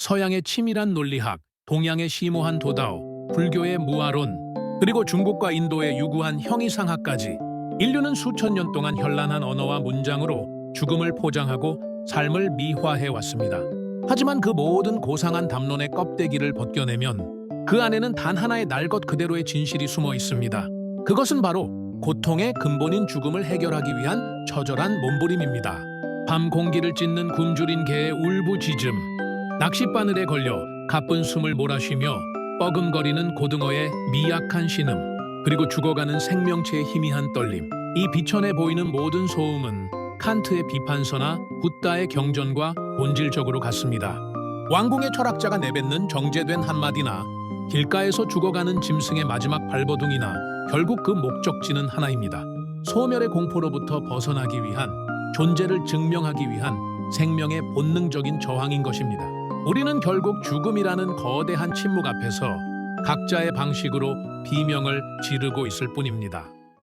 서양의 치밀한 논리학, 동양의 심오한 도다오, 불교의 무아론, 그리고 중국과 인도의 유구한 형이상학까지 인류는 수천 년 동안 현란한 언어와 문장으로 죽음을 포장하고 삶을 미화해 왔습니다. 하지만 그 모든 고상한 담론의 껍데기를 벗겨내면 그 안에는 단 하나의 날 것 그대로의 진실이 숨어 있습니다. 그것은 바로 고통의 근본인 죽음을 해결하기 위한 처절한 몸부림입니다. 밤 공기를 찢는 굶주린 개의 울부짖음, 낚싯바늘에 걸려 가쁜 숨을 몰아쉬며 뻐금거리는 고등어의 미약한 신음, 그리고 죽어가는 생명체의 희미한 떨림. 이 비천해 보이는 모든 소음은 칸트의 비판서나 붓다의 경전과 본질적으로 같습니다. 왕궁의 철학자가 내뱉는 정제된 한마디나 길가에서 죽어가는 짐승의 마지막 발버둥이나 결국 그 목적지는 하나입니다. 소멸의 공포로부터 벗어나기 위한 존재를 증명하기 위한 생명의 본능적인 저항인 것입니다. 우리는 결국 죽음이라는 거대한 침묵 앞에서 각자의 방식으로 비명을 지르고 있을 뿐입니다.